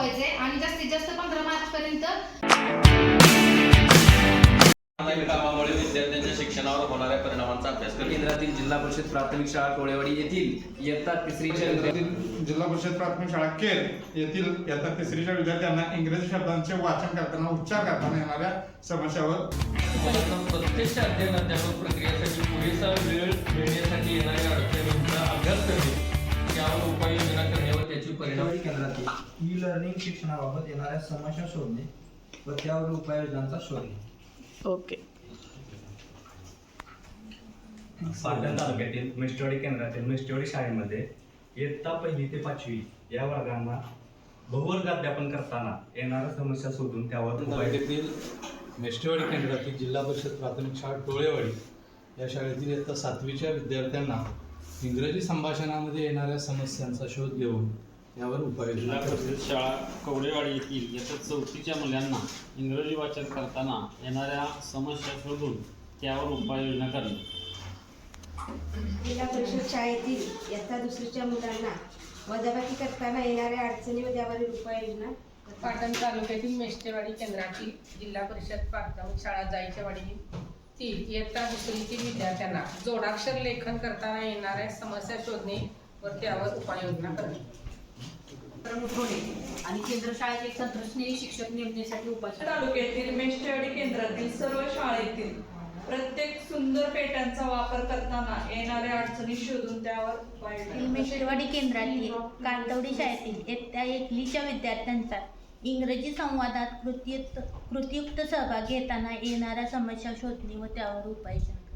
दाखवायचे आणि जास्तीत जास्त पंधरा मार्च पर्यंत कामामुळे विद्यार्थ्यांच्या शिक्षणावर होणाऱ्या परिणामांचा अभ्यास केंद्रातील जिल्हा परिषद प्राथमिक शाळा कोळेवाडी येथील इयत्ता तिसरीच्या विद्यार्थी- जिल्हा परिषद प्राथमिक शाळा केर येथील इयत्ता तिसरीच्या विद्यार्थ्यांना इंग्रजी शब्दांचे वाचन करताना उच्चार करताना येणाऱ्या समस्यावर प्रत्यक्ष अध्ययन अध्यापन प्रक्रियेसाठी पुरेसा वेळ मिळण्यासाठी येणाऱ्या अडचणी परिणामी केंद्रातील ई लर्निंग शिक्षणाबाबत येणाऱ्या समस्या शोधणे व त्यावर उपाययोजनांचा शोध ओके. पाटण तालुक्यातील मिष्टवाडी केंद्रातील मिष्टवाडी शाळेमध्ये इयत्ता पहिली ते पाचवी या वर्गांना बहुवर्ग अध्यापन करताना येणाऱ्या समस्या शोधून त्यावर उपाय तालुक्यातील मेष्टेवाडी केंद्रातील जिल्हा परिषद प्राथमिक शाळा टोळेवाडी या शाळेतील इयत्ता सातवीच्या विद्यार्थ्यांना इंग्रजी संभाषणामध्ये येणाऱ्या समस्यांचा शोध घेऊन यावर उपाययोजना जिल्हा करणे. परिषद शाळा कवडेवाडी येथील इयत्ता चौथीच्या मुलांना इंग्रजी वाचन करताना येणाऱ्या समस्या शोधून त्यावर उपाययोजना करणे. जिल्हा परिषद शाळेतील इयत्ता दुसरीच्या मुलांना वजाबाकी करताना येणाऱ्या अडचणी व त्यावरील उपाययोजना पाटण तालुक्यातील मेष्टेवाडी केंद्रातील जिल्हा परिषद प्राथमिक शाळा जायच्या वाडी ती इयत्ता दुसरीतील विद्यार्थ्यांना जोडाक्षर लेखन करताना येणाऱ्या समस्या शोधणे व त्यावर उपाययोजना करणे. आणि केंद्र शाळेत एक तंत्रज्ञ शिक्षक नेमण्यासाठी उपाय तालुक्यातील मेष्टेवाडी केंद्रातील सर्व शाळेतील प्रत्येक सुंदर पेटांचा वापर करताना येणाऱ्या अडचणी शोधून त्यावर उपाययोजना मेश्वरवाडी केंद्रातील कांतवडी शाळेतील इयत्ता एकलीच्या विद्यार्थ्यांचा इंग्रजी संवादात कृतीयुक्त कृतीयुक्त सहभाग घेताना येणाऱ्या समस्या शोधणे व त्यावर उपाययोजना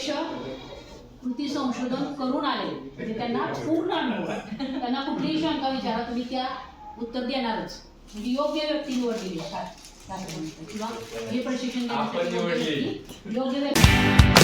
प्रत्यक्ष कृती संशोधन करून आले. म्हणजे त्यांना पूर्ण अनुभव. त्यांना कुठलीही शंका विचारा तुम्ही त्या उत्तर देणारच. म्हणजे योग्य व्यक्ती निवडलेली आहे त्या- त्यासाठी. किंवा हे प्रशिक्षण योग्य व्यक्ती.